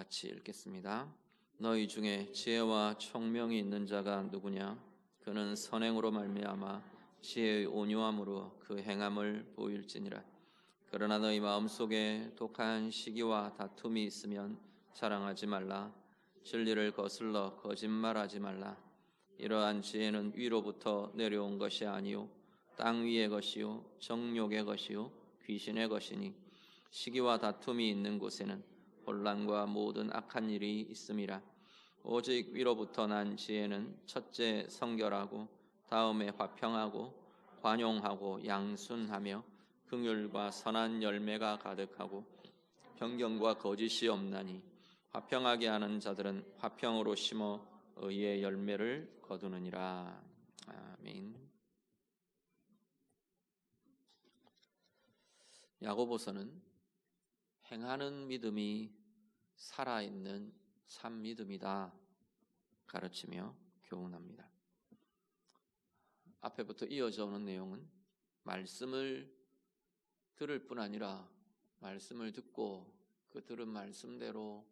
같이 읽겠습니다. 너희 중에 지혜와 총명이 있는 자가 누구냐? 그는 선행으로 말미암아 지혜의 온유함으로 그 행함을 보일지니라. 그러나 너희 마음속에 독한 시기와 다툼이 있으면 자랑하지 말라. 진리를 거슬러 거짓말하지 말라. 이러한 지혜는 위로부터 내려온 것이 아니요 땅 위의 것이요 정욕의 것이요 귀신의 것이니 시기와 다툼이 있는 곳에는 혼란과 모든 악한 일이 있음이라. 오직 위로부터 난 지혜는 첫째 성결하고 다음에 화평하고 관용하고 양순하며 긍휼과 선한 열매가 가득하고 변경과 거짓이 없나니 화평하게 하는 자들은 화평으로 심어 의의 열매를 거두느니라. 아멘. 야고보서는 행하는 믿음이 살아있는 참 믿음이다 가르치며 교훈합니다. 앞에부터 이어져 오는 내용은 말씀을 들을 뿐 아니라 말씀을 듣고 그 들은 말씀대로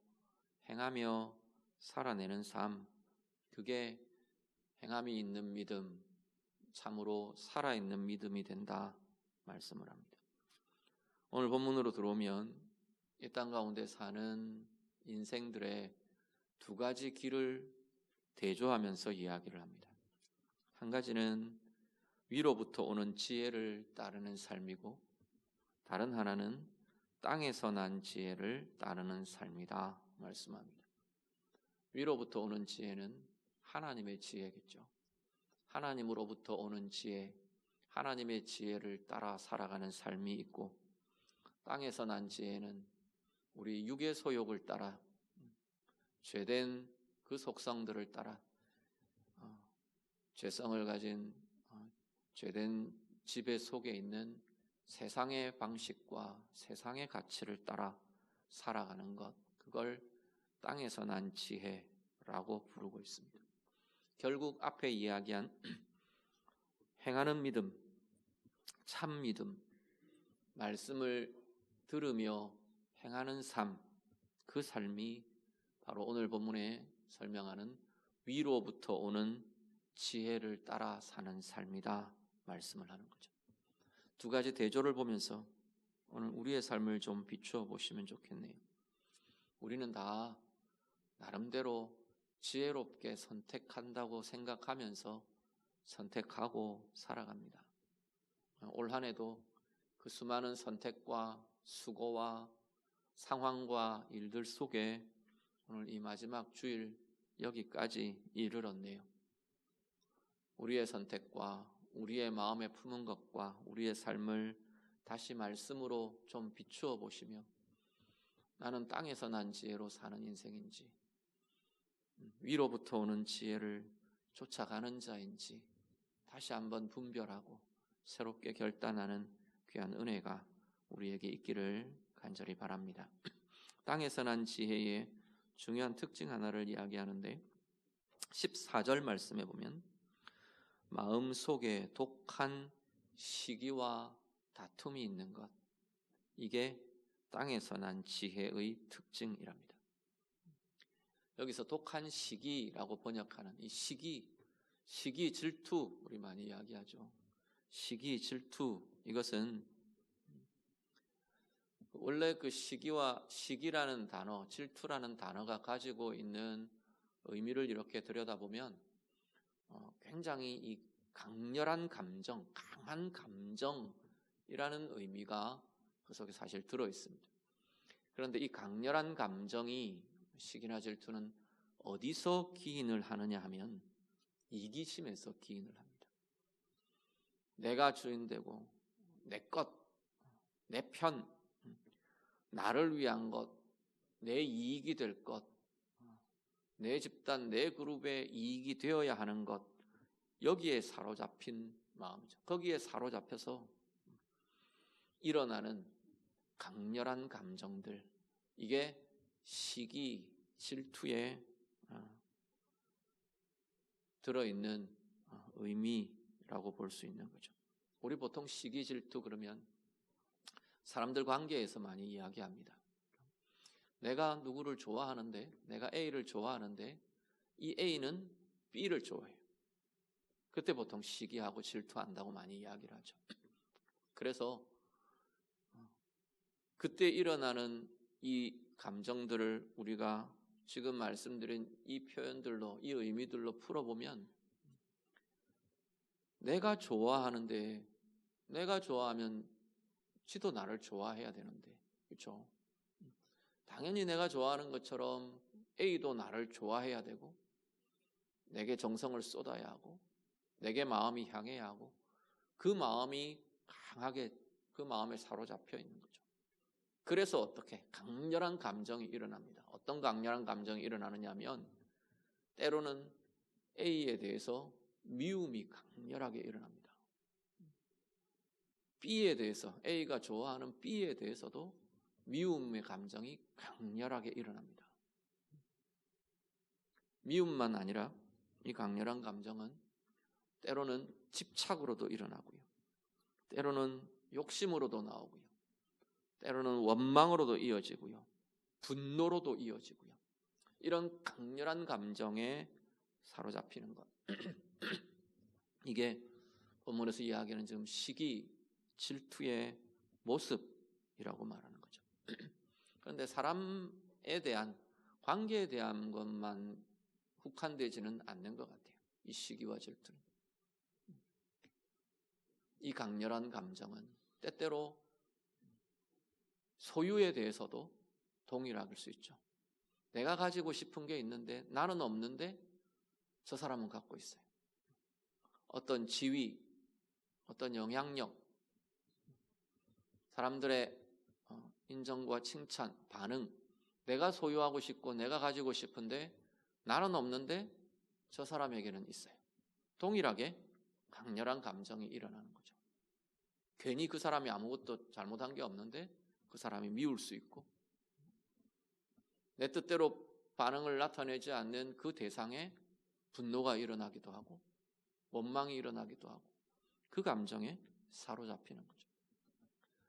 행하며 살아내는 삶, 그게 행함이 있는 믿음, 참으로 살아있는 믿음이 된다 말씀을 합니다. 오늘 본문으로 들어오면 이 땅 가운데 사는 인생들의 두 가지 길을 대조하면서 이야기를 합니다. 한 가지는 위로부터 오는 지혜를 따르는 삶이고 다른 하나는 땅에서 난 지혜를 따르는 삶이다 말씀합니다. 위로부터 오는 지혜는 하나님의 지혜겠죠. 하나님으로부터 오는 지혜, 하나님의 지혜를 따라 살아가는 삶이 있고, 땅에서 난 지혜는 우리 육의 소욕을 따라, 죄된 그 속성들을 따라, 어, 죄성을 가진 어, 죄된 지배 속에 있는 세상의 방식과 세상의 가치를 따라 살아가는 것, 그걸 땅에서 난 지혜라고 부르고 있습니다. 결국 앞에 이야기한 행하는 믿음, 참 믿음, 말씀을 들으며 행하는 삶, 그 삶이 바로 오늘 본문에 설명하는 위로부터 오는 지혜를 따라 사는 삶이다 말씀을 하는 거죠. 두 가지 대조를 보면서 오늘 우리의 삶을 좀 비추어 보시면 좋겠네요. 우리는 다 나름대로 지혜롭게 선택한다고 생각하면서 선택하고 살아갑니다. 올 한 해도 그 수많은 선택과 수고와 상황과 일들 속에 오늘 이 마지막 주일 여기까지 이르렀네요. 우리의 선택과 우리의 마음에 품은 것과 우리의 삶을 다시 말씀으로 좀 비추어 보시며 나는 땅에서 난 지혜로 사는 인생인지 위로부터 오는 지혜를 쫓아가는 자인지 다시 한번 분별하고 새롭게 결단하는 귀한 은혜가 우리에게 있기를 간절히 바랍니다. 땅에서 난 지혜의 중요한 특징 하나를 이야기하는데 14절 말씀에 보면 마음 속에 독한 시기와 다툼이 있는 것 이게 땅에서 난 지혜의 특징이랍니다. 여기서 독한 시기라고 번역하는 이 시기, 시기 질투 우리 많이 이야기하죠. 시기 질투 이것은 원래 그 시기와 시기라는 단어, 질투라는 단어가 가지고 있는 의미를 이렇게 들여다보면 어, 굉장히 이 강렬한 감정, 강한 감정이라는 의미가 그 속에 사실 들어 있습니다. 그런데 이 강렬한 감정이 시기나 질투는 어디서 기인을 하느냐 하면 이기심에서 기인을 합니다. 내가 주인 되고 내 것, 내 편, 나를 위한 것, 내 이익이 될 것, 내 집단, 내 그룹의 이익이 되어야 하는 것, 여기에 사로잡힌 마음이죠. 거기에 사로잡혀서 일어나는 강렬한 감정들, 이게 시기, 질투에 어, 들어있는 어, 의미라고 볼 수 있는 거죠. 우리 보통 시기, 질투 그러면 사람들 관계에서 많이 이야기합니다. 내가 누구를 좋아하는데, 내가 A를 좋아하는데, 이 A는 B를 좋아해요. 그때 보통 시기하고 질투한다고 많이 이야기를 하죠. 그래서 그때 일어나는 이 감정들을 우리가 지금 말씀드린 이 표현들로, 이 의미들로 풀어보면 내가 좋아하는데, 내가 좋아하면 지도 나를 좋아해야 되는데, 그렇죠? 당연히 내가 좋아하는 것처럼 A도 나를 좋아해야 되고, 내게 정성을 쏟아야 하고, 내게 마음이 향해야 하고, 그 마음이 강하게 그 마음에 사로잡혀 있는 거죠. 그래서 어떻게 강렬한 감정이 일어납니다. 어떤 강렬한 감정이 일어나느냐 하면 때로는 A에 대해서 미움이 강렬하게 일어납니다. B에 대해서 A가 좋아하는 B에 대해서도 미움의 감정이 강렬하게 일어납니다. 미움만 아니라 이 강렬한 감정은 때로는 집착으로도 일어나고요. 때로는 욕심으로도 나오고요. 때로는 원망으로도 이어지고요. 분노로도 이어지고요. 이런 강렬한 감정에 사로잡히는 것. 이게 본문에서 이야기하는 지금 시기, 질투의 모습이라고 말하는 거죠. 그런데 사람에 대한 관계에 대한 것만 국한되지는 않는 것 같아요. 이 시기와 질투는. 이 강렬한 감정은 때때로 소유에 대해서도 동일할 수 있죠. 내가 가지고 싶은 게 있는데 나는 없는데 저 사람은 갖고 있어요. 어떤 지위, 어떤 영향력, 사람들의 어, 인정과 칭찬, 반응, 내가 소유하고 싶고 내가 가지고 싶은데 나는 없는데 저 사람에게는 있어요. 동일하게 강렬한 감정이 일어나는 거죠. 괜히 그 사람이 아무것도 잘못한 게 없는데 그 사람이 미울 수 있고 내 뜻대로 반응을 나타내지 않는 그 대상에 분노가 일어나기도 하고 원망이 일어나기도 하고 그 감정에 사로잡히는 거죠.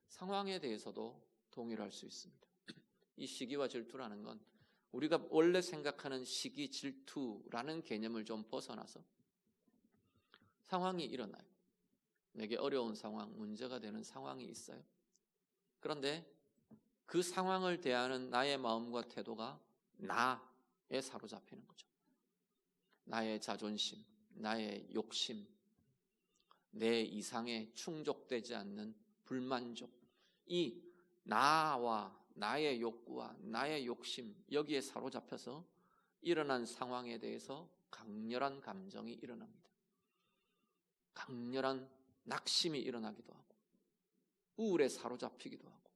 상황에 대해서도 동일할 수 있습니다. 이 시기와 질투라는 건 우리가 원래 생각하는 시기 질투라는 개념을 좀 벗어나서 상황이 일어나요. 내게 어려운 상황, 문제가 되는 상황이 있어요. 그런데 그 상황을 대하는 나의 마음과 태도가 나에 사로잡히는 거죠. 나의 자존심, 나의 욕심, 내 이상에 충족되지 않는 불만족, 이 나와 나의 욕구와 나의 욕심 여기에 사로잡혀서 일어난 상황에 대해서 강렬한 감정이 일어납니다. 강렬한 낙심이 일어나기도 하고 우울에 사로잡히기도 하고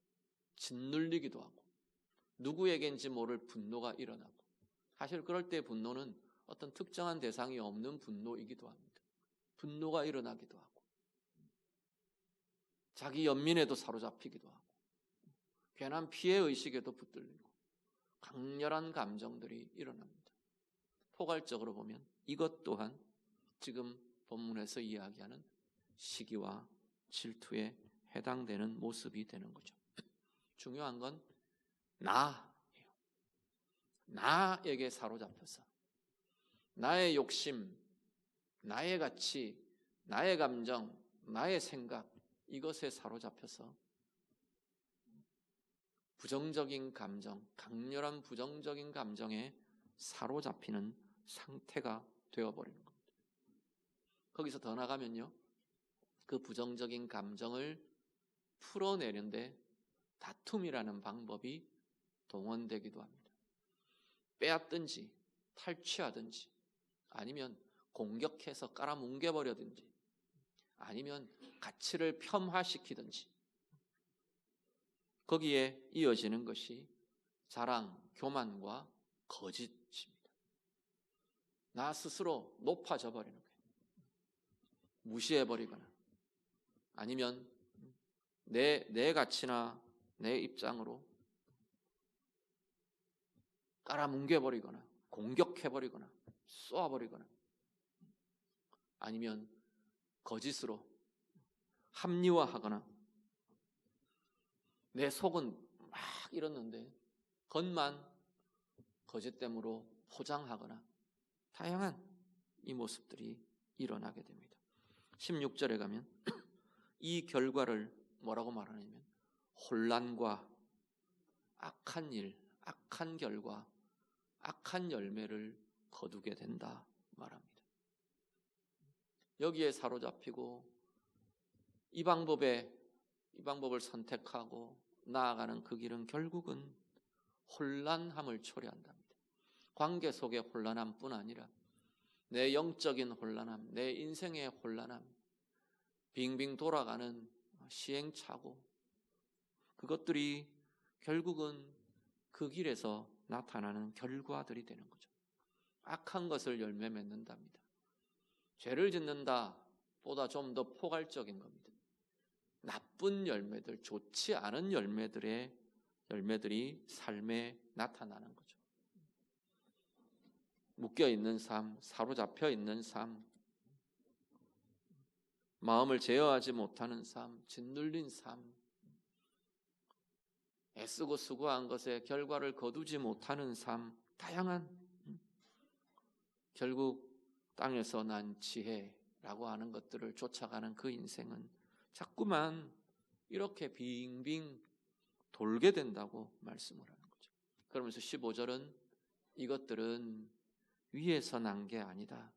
짓눌리기도 하고 누구에겐지 모를 분노가 일어나고 사실 그럴 때 분노는 어떤 특정한 대상이 없는 분노이기도 합니다. 분노가 일어나기도 하고 자기 연민에도 사로잡히기도 하고 괜한 피해 의식에도 붙들리고 강렬한 감정들이 일어납니다. 포괄적으로 보면 이것 또한 지금 본문에서 이야기하는 시기와 질투에 해당되는 모습이 되는 거죠. 중요한 건 나예요. 나에게 사로잡혀서 나의 욕심, 나의 가치, 나의 감정, 나의 생각 이것에 사로잡혀서 부정적인 감정, 강렬한 부정적인 감정에 사로잡히는 상태가 되어버리는 겁니다. 거기서 더 나가면요. 그 부정적인 감정을 풀어내는데 다툼이라는 방법이 동원되기도 합니다. 빼앗든지 탈취하든지 아니면 공격해서 깔아뭉개버려든지 아니면 가치를 폄하시키든지 거기에 이어지는 것이 자랑, 교만과 거짓입니다. 나 스스로 높아져 버리는 거예요. 무시해 버리거나 아니면 내, 내 가치나 내 입장으로 깔아뭉개 버리거나 공격해 버리거나 쏘아 버리거나 아니면 거짓으로 합리화하거나 내 속은 막 이렇는데 겉만 거짓됨으로 포장하거나 다양한 이 모습들이 일어나게 됩니다. 16절에 가면 이 결과를 뭐라고 말하냐면 혼란과 악한 일, 악한 결과, 악한 열매를 거두게 된다 말합니다. 여기에 사로잡히고 이 방법에 이 방법을 선택하고 나아가는 그 길은 결국은 혼란함을 초래한답니다. 관계 속의 혼란함뿐 아니라 내 영적인 혼란함, 내 인생의 혼란함, 빙빙 돌아가는 시행착오, 그것들이 결국은 그 길에서 나타나는 결과들이 되는 거죠. 악한 것을 열매 맺는답니다. 죄를 짓는다 보다 좀 더 포괄적인 겁니다. 나쁜 열매들, 좋지 않은 열매들의 열매들이 삶에 나타나는 거죠. 묶여 있는 삶, 사로잡혀 있는 삶, 마음을 제어하지 못하는 삶, 짓눌린 삶, 애쓰고 수고한 것에 결과를 거두지 못하는 삶, 다양한 결국 땅에서 난 지혜라고 하는 것들을 쫓아가는 그 인생은 자꾸만 이렇게 빙빙 돌게 된다고 말씀을 하는 거죠. 그러면서 15절은 이것들은 위에서 난 게 아니다.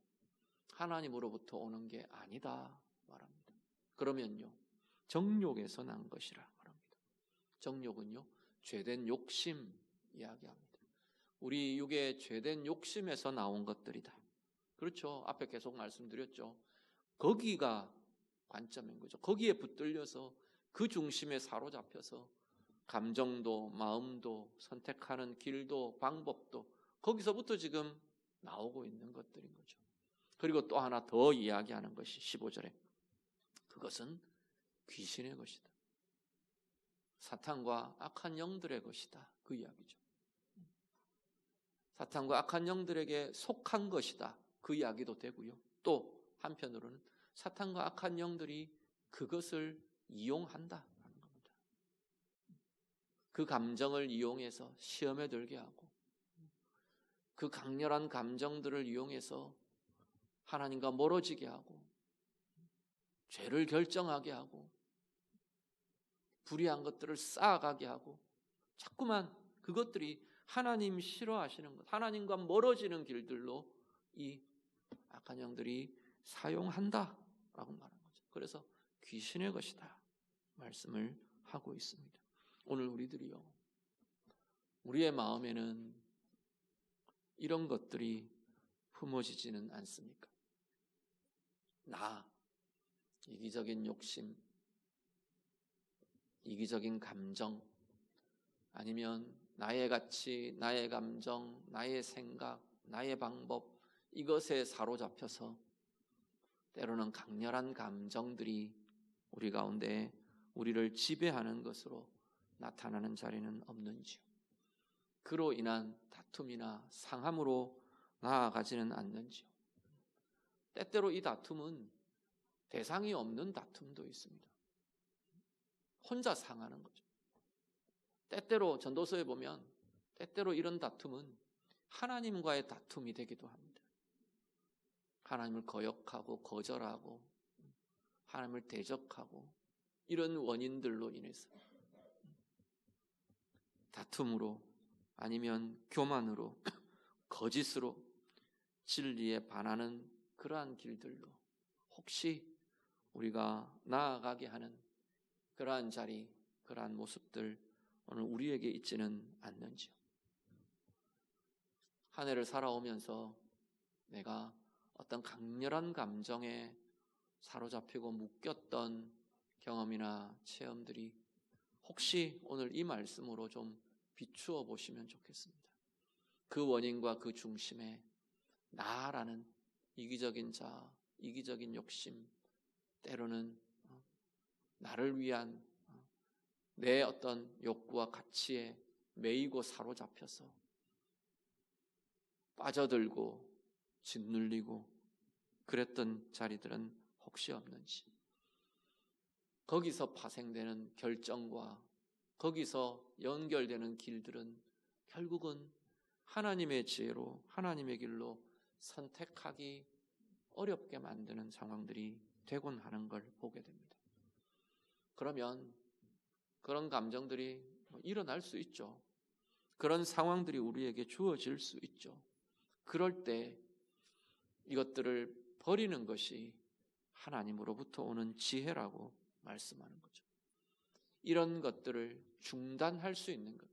하나님으로부터 오는 게 아니다. 말합니다. 그러면요. 정욕에서 난 것이라 말합니다. 정욕은요. 죄된 욕심 이야기합니다. 우리 육의 죄된 욕심에서 나온 것들이다. 그렇죠. 앞에 계속 말씀드렸죠. 거기가 관점인 거죠. 거기에 붙들려서 그 중심에 사로잡혀서 감정도 마음도 선택하는 길도 방법도 거기서부터 지금 나오고 있는 것들인 거죠. 그리고 또 하나 더 이야기하는 것이 15절에 그것은 귀신의 것이다. 사탄과 악한 영들의 것이다. 그 이야기죠. 사탄과 악한 영들에게 속한 것이다. 그 이야기도 되고요. 또 한편으로는 사탄과 악한 영들이 그것을 이용한다. 하는 겁니다. 그 감정을 이용해서 시험에 들게 하고 그 강렬한 감정들을 이용해서 하나님과 멀어지게 하고 죄를 결정하게 하고 불의한 것들을 쌓아가게 하고 자꾸만 그것들이 하나님 싫어하시는 것, 하나님과 멀어지는 길들로 이 악한 영들이 사용한다 라고 말한 거죠. 그래서 귀신의 것이다 말씀을 하고 있습니다. 오늘 우리들이요, 우리의 마음에는 이런 것들이 품어지지는 않습니까? 나, 이기적인 욕심, 이기적인 감정, 아니면 나의 가치, 나의 감정, 나의 생각, 나의 방법, 이것에 사로잡혀서 때로는 강렬한 감정들이 우리 가운데 우리를 지배하는 것으로 나타나는 자리는 없는지요. 그로 인한 다툼이나 상함으로 나아가지는 않는지요. 때때로 이 다툼은 대상이 없는 다툼도 있습니다. 혼자 상하는 거죠. 때때로 전도서에 보면 때때로 이런 다툼은 하나님과의 다툼이 되기도 합니다. 하나님을 거역하고 거절하고 하나님을 대적하고 이런 원인들로 인해서 다툼으로 아니면 교만으로 거짓으로 진리에 반하는 그러한 길들로 혹시 우리가 나아가게 하는 그러한 자리, 그러한 모습들 오늘 우리에게 있지는 않는지요. 한 해를 살아오면서 내가 어떤 강렬한 감정에 사로잡히고 묶였던 경험이나 체험들이 혹시 오늘 이 말씀으로 좀 비추어 보시면 좋겠습니다. 그 원인과 그 중심에 나라는 이기적인 자, 이기적인 욕심, 때로는 어, 나를 위한 어, 내 어떤 욕구와 가치에 매이고 사로잡혀서 빠져들고 짓눌리고 그랬던 자리들은 혹시 없는지 거기서 파생되는 결정과 거기서 연결되는 길들은 결국은 하나님의 지혜로 하나님의 길로 선택하기 어렵게 만드는 상황들이 되곤 하는 걸 보게 됩니다. 그러면 그런 감정들이 뭐 일어날 수 있죠. 그런 상황들이 우리에게 주어질 수 있죠. 그럴 때 이것들을 버리는 것이 하나님으로부터 오는 지혜라고 말씀하는 거죠. 이런 것들을 중단할 수 있는 것,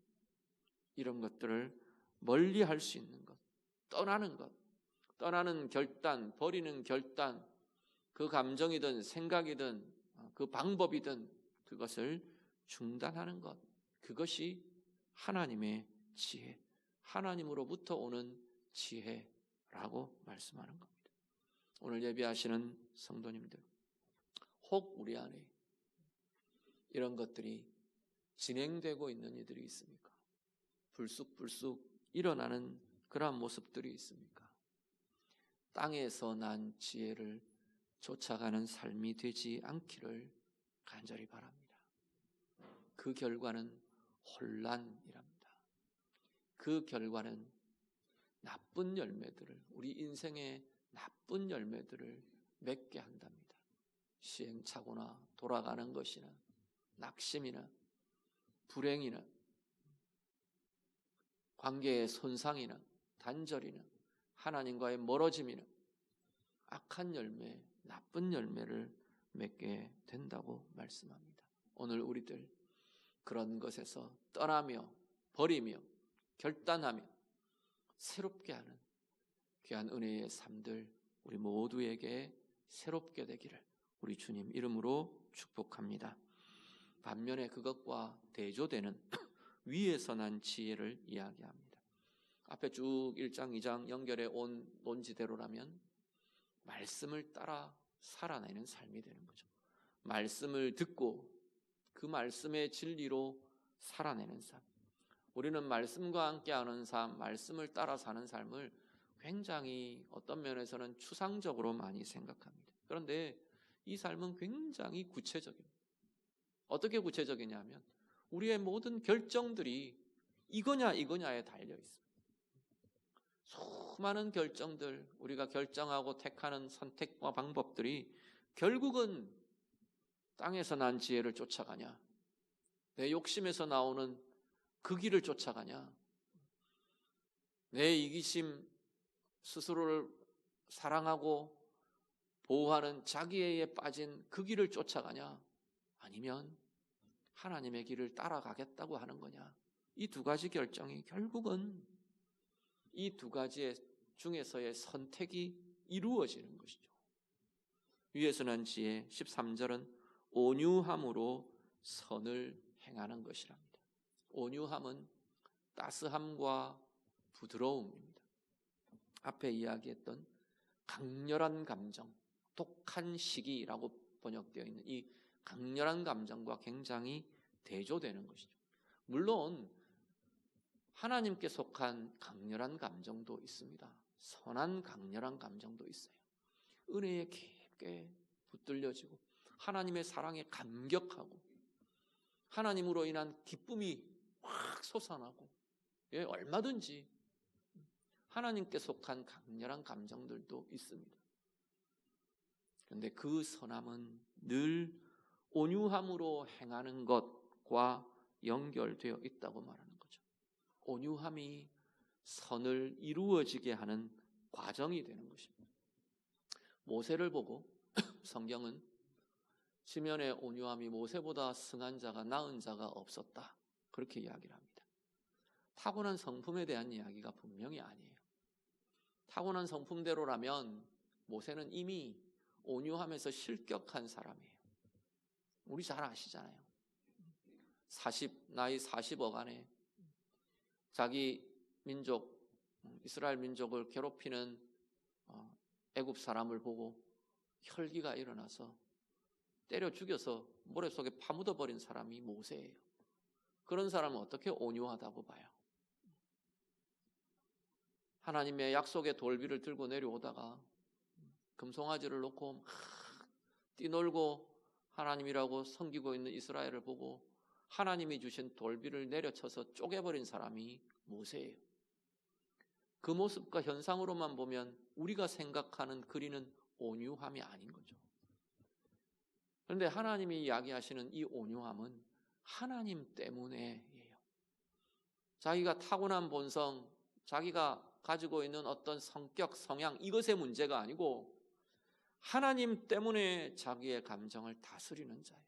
이런 것들을 멀리 할 수 있는 것, 떠나는 것, 떠나는 결단, 버리는 결단, 그 감정이든 생각이든 그 방법이든 그것을 중단하는 것, 그것이 하나님의 지혜, 하나님으로부터 오는 지혜 라고 말씀하는 겁니다. 오늘 예배하시는 성도님들, 혹 우리 안에 이런 것들이 진행되고 있는 이들이 있습니까? 불쑥불쑥 일어나는 그러한 모습들이 있습니까? 땅에서 난 지혜를 쫓아가는 삶이 되지 않기를 간절히 바랍니다. 그 결과는 혼란이랍니다. 그 결과는 나쁜 열매들을, 우리 인생의 나쁜 열매들을 맺게 한답니다. 시행착오나 돌아가는 것이나 낙심이나 불행이나 관계의 손상이나 단절이나 하나님과의 멀어짐이나 악한 열매, 나쁜 열매를 맺게 된다고 말씀합니다. 오늘 우리들 그런 것에서 떠나며 버리며 결단하며 새롭게 하는 귀한 은혜의 삶들 우리 모두에게 새롭게 되기를 우리 주님 이름으로 축복합니다. 반면에 그것과 대조되는 위에서 난 지혜를 이야기합니다. 앞에 쭉 1장, 2장 연결해 온 논지대로라면 말씀을 따라 살아내는 삶이 되는 거죠. 말씀을 듣고 그 말씀의 진리로 살아내는 삶. 우리는 말씀과 함께하는 삶, 말씀을 따라 사는 삶을 굉장히 어떤 면에서는 추상적으로 많이 생각합니다. 그런데 이 삶은 굉장히 구체적입니다. 어떻게 구체적이냐면 우리의 모든 결정들이 이거냐 이거냐에 달려 있습니다. 수많은 결정들 우리가 결정하고 택하는 선택과 방법들이 결국은 땅에서 난 지혜를 쫓아가냐 내 욕심에서 나오는 그 길을 쫓아가냐 내 이기심 스스로를 사랑하고 보호하는 자기애에 빠진 그 길을 쫓아가냐 아니면 하나님의 길을 따라가겠다고 하는 거냐. 이 두 가지 결정이 결국은 이 두 가지 중에서의 선택이 이루어지는 것이죠. 위에서 난 지혜 13절은 온유함으로 선을 행하는 것이랍니다. 온유함은 따스함과 부드러움입니다. 앞에 이야기했던 강렬한 감정, 독한 시기라고 번역되어 있는 이 강렬한 감정과 굉장히 대조되는 것이죠. 물론 하나님께 속한 강렬한 감정도 있습니다. 선한 강렬한 감정도 있어요. 은혜에 깊게 붙들려지고 하나님의 사랑에 감격하고 하나님으로 인한 기쁨이 확 솟아나고 예, 얼마든지 하나님께 속한 강렬한 감정들도 있습니다. 그런데 그 선함은 늘 온유함으로 행하는 것과 연결되어 있다고 말하는 거죠. 온유함이 선을 이루어지게 하는 과정이 되는 것입니다. 모세를 보고 성경은 지면의 온유함이 모세보다 승한 자가 나은 자가 없었다. 그렇게 이야기를 합니다. 타고난 성품에 대한 이야기가 분명히 아니에요. 타고난 성품대로라면 모세는 이미 온유함에서 실격한 사람이에요. 우리 잘 아시잖아요. 40 나이 40억 안에 자기 민족 이스라엘 민족을 괴롭히는 어, 애굽 사람을 보고 혈기가 일어나서 때려 죽여서 모래 속에 파묻어 버린 사람이 모세예요. 그런 사람은 어떻게 온유하다고 봐요? 하나님의 약속의 돌비를 들고 내려오다가 금송아지를 놓고 막 뛰놀고 하나님이라고 섬기고 있는 이스라엘을 보고 하나님이 주신 돌비를 내려쳐서 쪼개버린 사람이 모세예요. 그 모습과 현상으로만 보면 우리가 생각하는 그리는 온유함이 아닌 거죠. 그런데 하나님이 이야기하시는 이 온유함은 하나님 때문에예요. 자기가 타고난 본성, 자기가 가지고 있는 어떤 성격, 성향, 이것의 문제가 아니고 하나님 때문에 자기의 감정을 다스리는 자예요.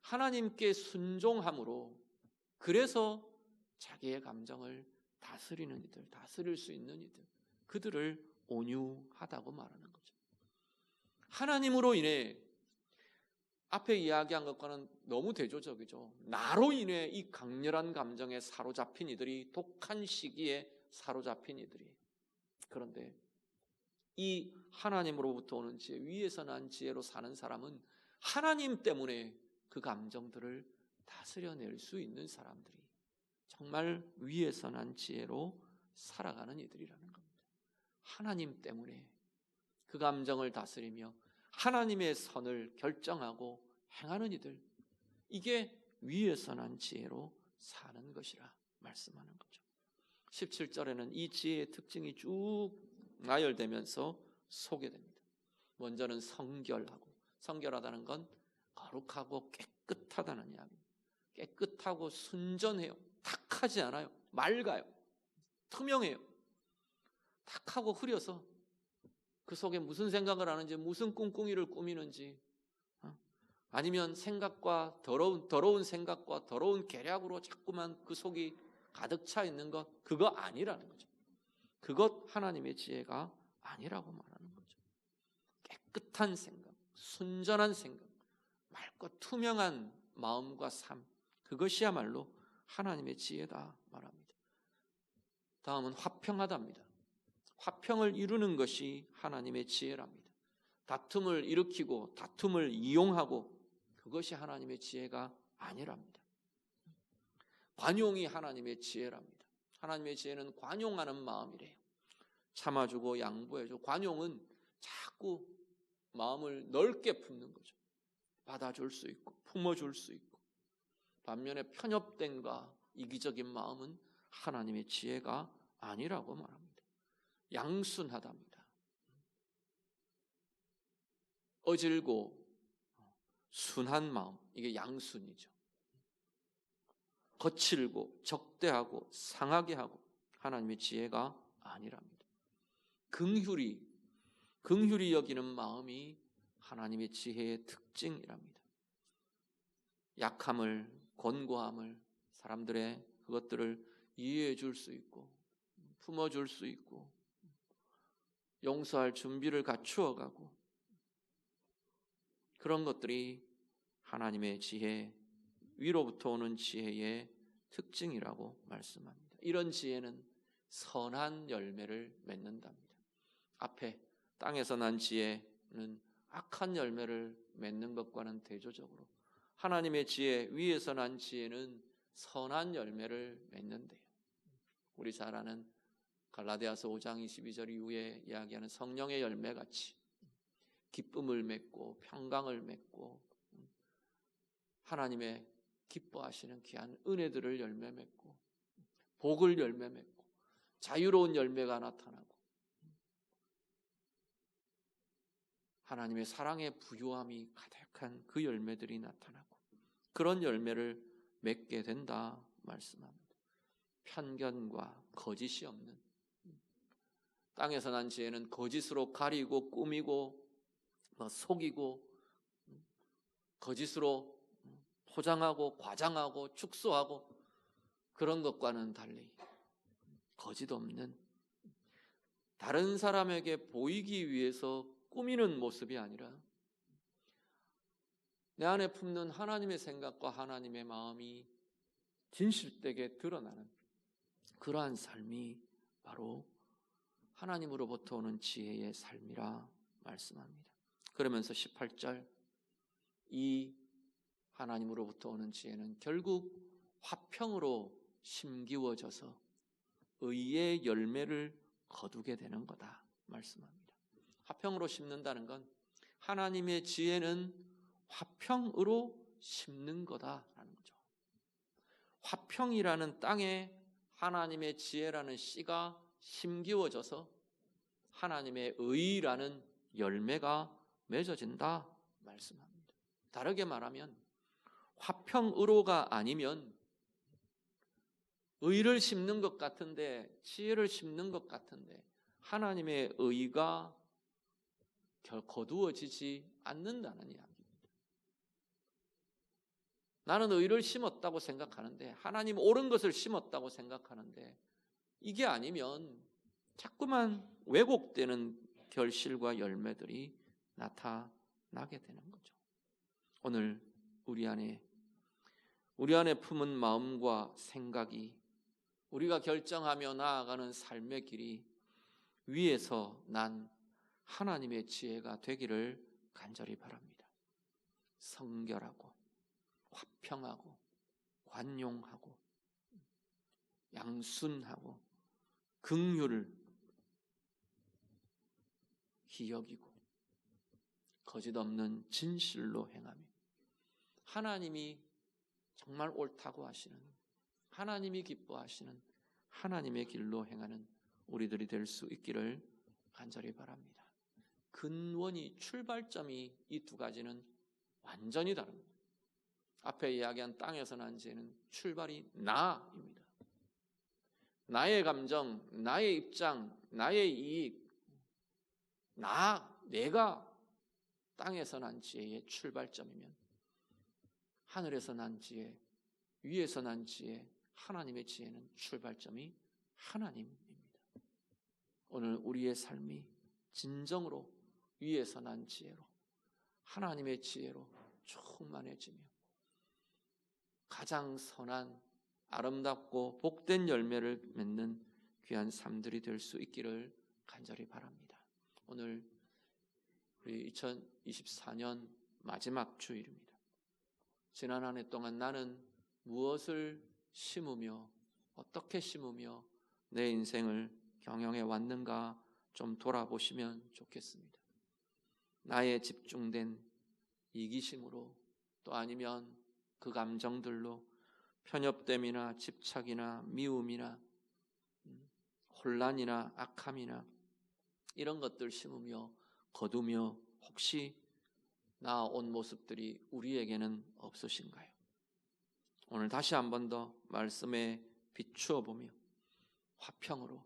하나님께 순종함으로 그래서 자기의 감정을 다스리는 이들, 다스릴 수 있는 이들, 그들을 온유하다고 말하는 거죠. 하나님으로 인해 앞에 이야기한 것과는 너무 대조적이죠. 나로 인해 이 강렬한 감정에 사로잡힌 이들이 독한 시기에 사로잡힌 이들이. 그런데 이 하나님으로부터 오는 지혜, 위에서 난 지혜로 사는 사람은 하나님 때문에 그 감정들을 다스려낼 수 있는 사람들이 정말 위에서 난 지혜로 살아가는 이들이라는 겁니다. 하나님 때문에 그 감정을 다스리며 하나님의 선을 결정하고 행하는 이들, 이게 위에서 난 지혜로 사는 것이라 말씀하는 거죠. 17절에는 이 지혜의 특징이 쭉 나열되면서 소개됩니다. 먼저는 성결하고, 성결하다는 건 거룩하고 깨끗하다는 이야기입니다. 깨끗하고 순전해요. 탁하지 않아요. 맑아요. 투명해요. 탁하고 흐려서 그 속에 무슨 생각을 하는지, 무슨 꿍꿍이를 꾸미는지, 어? 아니면 생각과 더러운, 더러운 생각과 더러운 계략으로 자꾸만 그 속이 가득 차 있는 것, 그거 아니라는 거죠. 그것 하나님의 지혜가 아니라고 말하는 거죠. 깨끗한 생각, 순전한 생각, 맑고 투명한 마음과 삶, 그것이야말로 하나님의 지혜다 말합니다. 다음은 화평하답니다. 화평을 이루는 것이 하나님의 지혜랍니다. 다툼을 일으키고 다툼을 이용하고 그것이 하나님의 지혜가 아니랍니다. 관용이 하나님의 지혜랍니다. 하나님의 지혜는 관용하는 마음이래요. 참아주고 양보해주고 관용은 자꾸 마음을 넓게 품는 거죠. 받아줄 수 있고 품어줄 수 있고 반면에 편협된과 이기적인 마음은 하나님의 지혜가 아니라고 말합니다. 양순하답니다. 어질고 순한 마음, 이게 양순이죠. 거칠고 적대하고 상하게 하고 하나님의 지혜가 아니랍니다. 긍휼이 긍휼이 여기는 마음이 하나님의 지혜의 특징이랍니다. 약함을 권고함을 사람들의 그것들을 이해해 줄 수 있고 품어 줄 수 있고 용서할 준비를 갖추어 가고 그런 것들이 하나님의 지혜, 위로부터 오는 지혜의 특징이라고 말씀합니다. 이런 지혜는 선한 열매를 맺는답니다. 앞에 땅에서 난 지혜는 악한 열매를 맺는 것과는 대조적으로 하나님의 지혜, 위에서 난 지혜는 선한 열매를 맺는데요. 우리 잘 아는 갈라디아서 5장 22절 이후에 이야기하는 성령의 열매 같이 기쁨을 맺고 평강을 맺고 하나님의 기뻐하시는 귀한 은혜들을 열매 맺고 복을 열매 맺고 자유로운 열매가 나타나고 하나님의 사랑의 부유함이 가득한 그 열매들이 나타나고 그런 열매를 맺게 된다 말씀합니다. 편견과 거짓이 없는 땅에서 난 지혜는 거짓으로 가리고 꾸미고 뭐 속이고 거짓으로 포장하고 과장하고 축소하고 그런 것과는 달리 거짓 없는 다른 사람에게 보이기 위해서 꾸미는 모습이 아니라 내 안에 품는 하나님의 생각과 하나님의 마음이 진실되게 드러나는 그러한 삶이 바로 하나님으로부터 오는 지혜의 삶이라 말씀합니다. 그러면서 18절 이 하나님으로부터 오는 지혜는 결국 화평으로 심기워져서 의의 열매를 거두게 되는 거다 말씀합니다. 화평으로 심는다는 건 하나님의 지혜는 화평으로 심는 거다라는 거죠. 화평이라는 땅에 하나님의 지혜라는 씨가 심기워져서 하나님의 의라는 열매가 맺어진다 말씀합니다. 다르게 말하면 화평의로가 아니면 의를 심는 것 같은데 지혜를 심는 것 같은데 하나님의 의가 거두어지지 않는다는 이야기입니다. 나는 의를 심었다고 생각하는데 하나님 옳은 것을 심었다고 생각하는데 이게 아니면 자꾸만 왜곡되는 결실과 열매들이 나타나게 되는 거죠. 오늘 우리 안에 우리 안에 품은 마음과 생각이 우리가 결정하며 나아가는 삶의 길이 위에서 난 하나님의 지혜가 되기를 간절히 바랍니다. 성결하고 화평하고 관용하고 양순하고 긍휼을 기억이고 거짓 없는 진실로 행하며 하나님이 정말 옳다고 하시는 하나님이 기뻐하시는 하나님의 길로 행하는 우리들이 될 수 있기를 간절히 바랍니다. 근원이 출발점이 이 두 가지는 완전히 다릅니다. 앞에 이야기한 땅에서 난 죄는 출발이 나입니다. 나의 감정, 나의 입장, 나의 이익, 나, 내가 땅에서 난 지혜의 출발점이면 하늘에서 난 지혜, 위에서 난 지혜, 하나님의 지혜는 출발점이 하나님입니다. 오늘 우리의 삶이 진정으로 위에서 난 지혜로 하나님의 지혜로 충만해지며 가장 선한 아름답고 복된 열매를 맺는 귀한 삶들이 될 수 있기를 간절히 바랍니다. 오늘 우리 2024년 마지막 주일입니다. 지난 한 해 동안 나는 무엇을 심으며 어떻게 심으며 내 인생을 경영해 왔는가 좀 돌아보시면 좋겠습니다. 나의 집중된 이기심으로 또 아니면 그 감정들로 편협됨이나 집착이나 미움이나 음, 혼란이나 악함이나 이런 것들 심으며 거두며 혹시 나온 모습들이 우리에게는 없으신가요? 오늘 다시 한 번 더 말씀에 비추어 보며 화평으로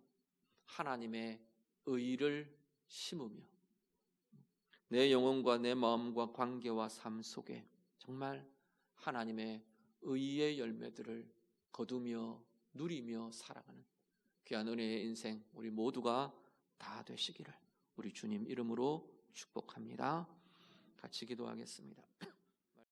하나님의 의를 심으며 내 영혼과 내 마음과 관계와 삶 속에 정말 하나님의 의의 열매들을 거두며 누리며 살아가는 귀한 은혜의 인생 우리 모두가 다 되시기를 우리 주님 이름으로 축복합니다. 같이 기도하겠습니다.